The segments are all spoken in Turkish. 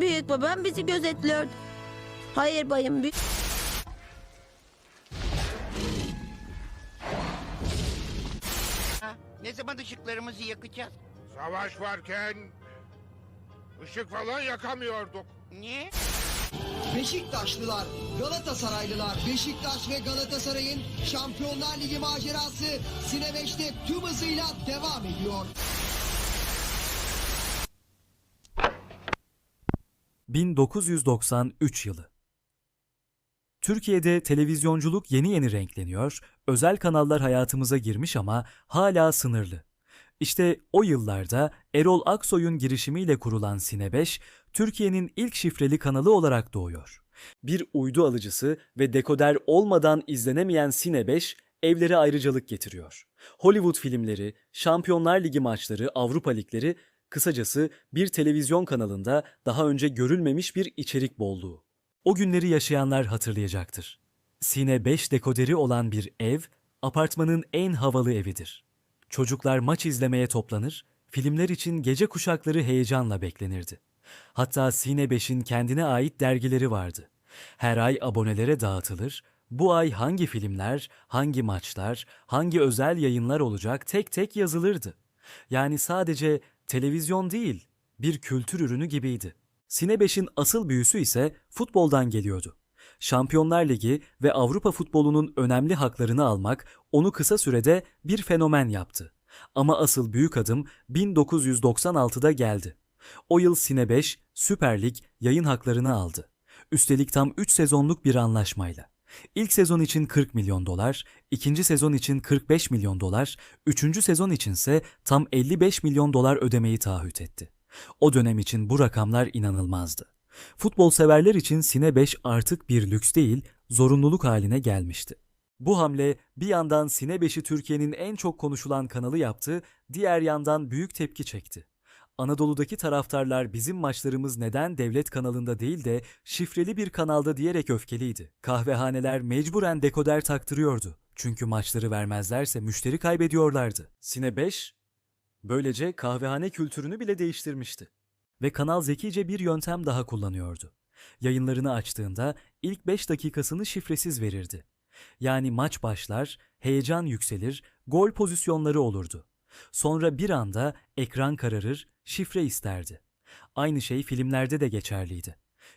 Büyük babam bizi gözetliyor. Hayır bayım. Büyük... Ha, ne zaman ışıklarımızı yakacağız? Savaş varken ışık falan yakamıyorduk. Niye? Beşiktaşlılar, Galatasaraylılar, Beşiktaş ve Galatasaray'ın Şampiyonlar Ligi macerası Sine 5'te tüm hızıyla devam ediyor. 1993 yılı. Türkiye'de televizyonculuk yeni yeni renkleniyor, özel kanallar hayatımıza girmiş ama hala sınırlı. İşte o yıllarda Erol Aksoy'un girişimiyle kurulan Sine 5, Türkiye'nin ilk şifreli kanalı olarak doğuyor. Bir uydu alıcısı ve dekoder olmadan izlenemeyen Sine 5, evlere ayrıcalık getiriyor. Hollywood filmleri, Şampiyonlar Ligi maçları, Avrupa Ligleri, kısacası bir televizyon kanalında daha önce görülmemiş bir içerik bolluğu. O günleri yaşayanlar hatırlayacaktır. Sine 5 dekoderi olan bir ev, apartmanın en havalı evidir. Çocuklar maç izlemeye toplanır, filmler için gece kuşakları heyecanla beklenirdi. Hatta Sine 5'in kendine ait dergileri vardı. Her ay abonelere dağıtılır, bu ay hangi filmler, hangi maçlar, hangi özel yayınlar olacak tek tek yazılırdı. Yani sadece televizyon değil, bir kültür ürünü gibiydi. Sine 5'in asıl büyüsü ise futboldan geliyordu. Şampiyonlar Ligi ve Avrupa futbolunun önemli haklarını almak onu kısa sürede bir fenomen yaptı. Ama asıl büyük adım 1996'da geldi. O yıl Sine 5 Süper Lig yayın haklarını aldı. Üstelik tam 3 sezonluk bir anlaşmayla. İlk sezon için 40 milyon dolar, ikinci sezon için 45 milyon dolar, üçüncü sezon içinse tam 55 milyon dolar ödemeyi taahhüt etti. O dönem için bu rakamlar inanılmazdı. Futbol severler için Sine 5 artık bir lüks değil, zorunluluk haline gelmişti. Bu hamle bir yandan Sine 5'i Türkiye'nin en çok konuşulan kanalı yaptı, diğer yandan büyük tepki çekti. Anadolu'daki taraftarlar bizim maçlarımız neden devlet kanalında değil de şifreli bir kanalda diyerek öfkeliydi. Kahvehaneler mecburen dekoder taktırıyordu. Çünkü maçları vermezlerse müşteri kaybediyorlardı. Sine 5 böylece kahvehane kültürünü bile değiştirmişti. Ve kanal zekice bir yöntem daha kullanıyordu. Yayınlarını açtığında ilk 5 dakikasını şifresiz verirdi. Yani maç başlar, heyecan yükselir, gol pozisyonları olurdu. Sonra bir anda ekran kararır, şifre isterdi. Aynı şey filmlerde de geçerliydi.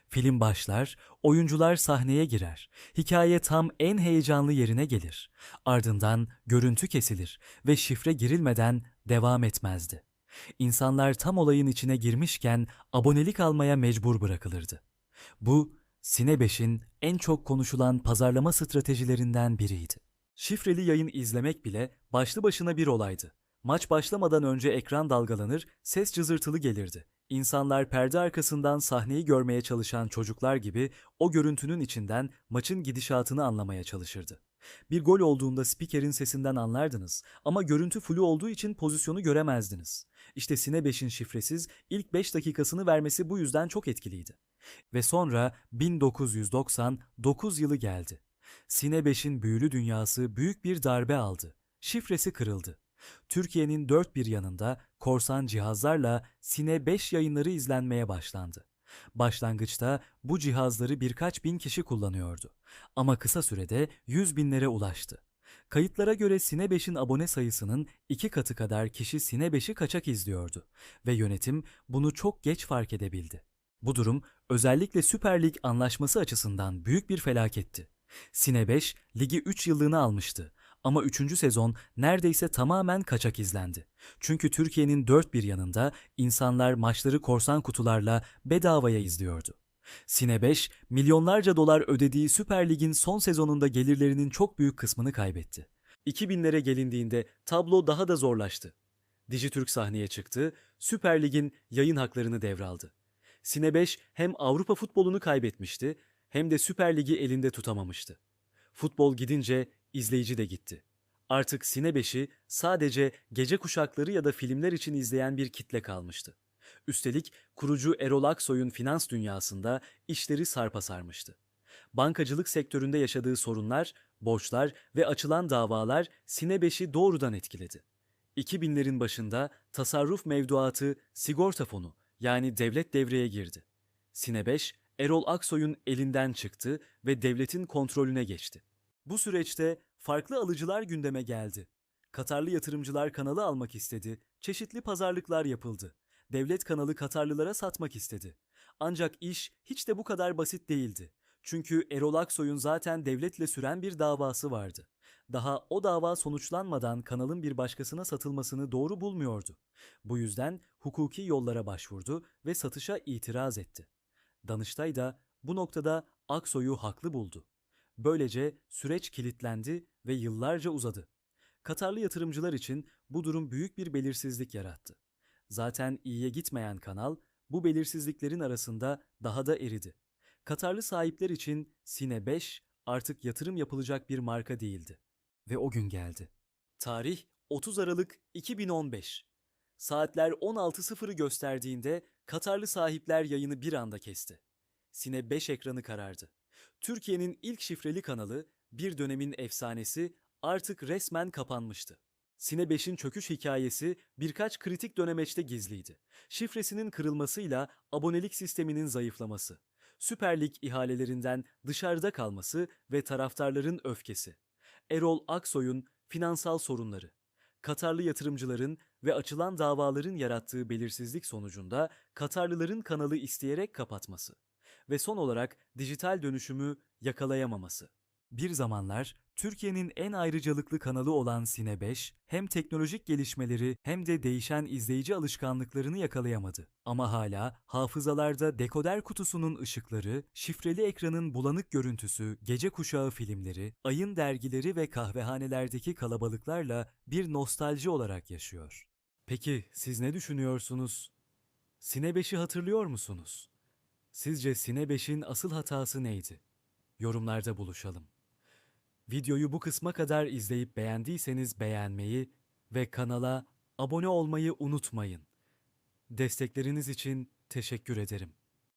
Film başlar, oyuncular sahneye girer. Hikaye tam en heyecanlı yerine gelir. Ardından görüntü kesilir ve şifre girilmeden devam etmezdi. İnsanlar tam olayın içine girmişken abonelik almaya mecbur bırakılırdı. Bu Sine 5'in en çok konuşulan pazarlama stratejilerinden biriydi. Şifreli yayın izlemek bile başlı başına bir olaydı. Maç başlamadan önce ekran dalgalanır, ses cızırtılı gelirdi. İnsanlar perde arkasından sahneyi görmeye çalışan çocuklar gibi o görüntünün içinden maçın gidişatını anlamaya çalışırdı. Bir gol olduğunda spikerin sesinden anlardınız ama görüntü flu olduğu için pozisyonu göremezdiniz. İşte Sine 5'in şifresiz ilk 5 dakikasını vermesi bu yüzden çok etkiliydi. Ve sonra 1999 yılı geldi. Sine 5'in büyülü dünyası büyük bir darbe aldı. Şifresi kırıldı. Türkiye'nin dört bir yanında korsan cihazlarla Sine 5 yayınları izlenmeye başlandı. Başlangıçta bu cihazları birkaç bin kişi kullanıyordu. Ama kısa sürede 100 binlere ulaştı. Kayıtlara göre Sine 5'in abone sayısının iki katı kadar kişi Sine 5'i kaçak izliyordu ve yönetim bunu çok geç fark edebildi. Bu durum özellikle Süper Lig anlaşması açısından büyük bir felaketti. Sine 5 ligi 3 yıllığını almıştı ama 3. sezon neredeyse tamamen kaçak izlendi. Çünkü Türkiye'nin dört bir yanında insanlar maçları korsan kutularla bedavaya izliyordu. Sine 5, milyonlarca dolar ödediği Süper Lig'in son sezonunda gelirlerinin çok büyük kısmını kaybetti. 2000'lere gelindiğinde tablo daha da zorlaştı. Dijitürk sahneye çıktı, Süper Lig'in yayın haklarını devraldı. Sine 5 hem Avrupa futbolunu kaybetmişti hem de Süper Lig'i elinde tutamamıştı. Futbol gidince izleyici de gitti. Artık Sine 5'i sadece gece kuşakları ya da filmler için izleyen bir kitle kalmıştı. Üstelik kurucu Erol Aksoy'un finans dünyasında işleri sarpa sarmıştı. Bankacılık sektöründe yaşadığı sorunlar, borçlar ve açılan davalar Sine 5'i doğrudan etkiledi. 2000'lerin başında tasarruf mevduatı sigorta fonu yani devlet devreye girdi. Sine 5, Erol Aksoy'un elinden çıktı ve devletin kontrolüne geçti. Bu süreçte farklı alıcılar gündeme geldi. Katarlı yatırımcılar kanalı almak istedi, çeşitli pazarlıklar yapıldı. Devlet kanalı Katarlılara satmak istedi. Ancak iş hiç de bu kadar basit değildi. Çünkü Erol Aksoy'un zaten devletle süren bir davası vardı. Daha o dava sonuçlanmadan kanalın bir başkasına satılmasını doğru bulmuyordu. Bu yüzden hukuki yollara başvurdu ve satışa itiraz etti. Danıştay da bu noktada Aksoy'u haklı buldu. Böylece süreç kilitlendi ve yıllarca uzadı. Katarlı yatırımcılar için bu durum büyük bir belirsizlik yarattı. Zaten iyiye gitmeyen kanal bu belirsizliklerin arasında daha da eridi. Katarlı sahipler için Sine 5 artık yatırım yapılacak bir marka değildi. Ve o gün geldi. Tarih 30 Aralık 2015. Saatler 16.00'ı gösterdiğinde Katarlı sahipler yayını bir anda kesti. Sine 5 ekranı karardı. Türkiye'nin ilk şifreli kanalı, bir dönemin efsanesi artık resmen kapanmıştı. Sine 5'in çöküş hikayesi birkaç kritik dönemeçte gizliydi. Şifresinin kırılmasıyla abonelik sisteminin zayıflaması, Süper Lig ihalelerinden dışarıda kalması ve taraftarların öfkesi, Erol Aksoy'un finansal sorunları, Katarlı yatırımcıların ve açılan davaların yarattığı belirsizlik sonucunda Katarlıların kanalı isteyerek kapatması ve son olarak dijital dönüşümü yakalayamaması. Bir zamanlar Türkiye'nin en ayrıcalıklı kanalı olan Sine 5 hem teknolojik gelişmeleri hem de değişen izleyici alışkanlıklarını yakalayamadı. Ama hala hafızalarda dekoder kutusunun ışıkları, şifreli ekranın bulanık görüntüsü, gece kuşağı filmleri, ayın dergileri ve kahvehanelerdeki kalabalıklarla bir nostalji olarak yaşıyor. Peki siz ne düşünüyorsunuz? Sine 5'i hatırlıyor musunuz? Sizce Sine 5'in asıl hatası neydi? Yorumlarda buluşalım. Videoyu bu kısma kadar izleyip beğendiyseniz beğenmeyi ve kanala abone olmayı unutmayın. Destekleriniz için teşekkür ederim.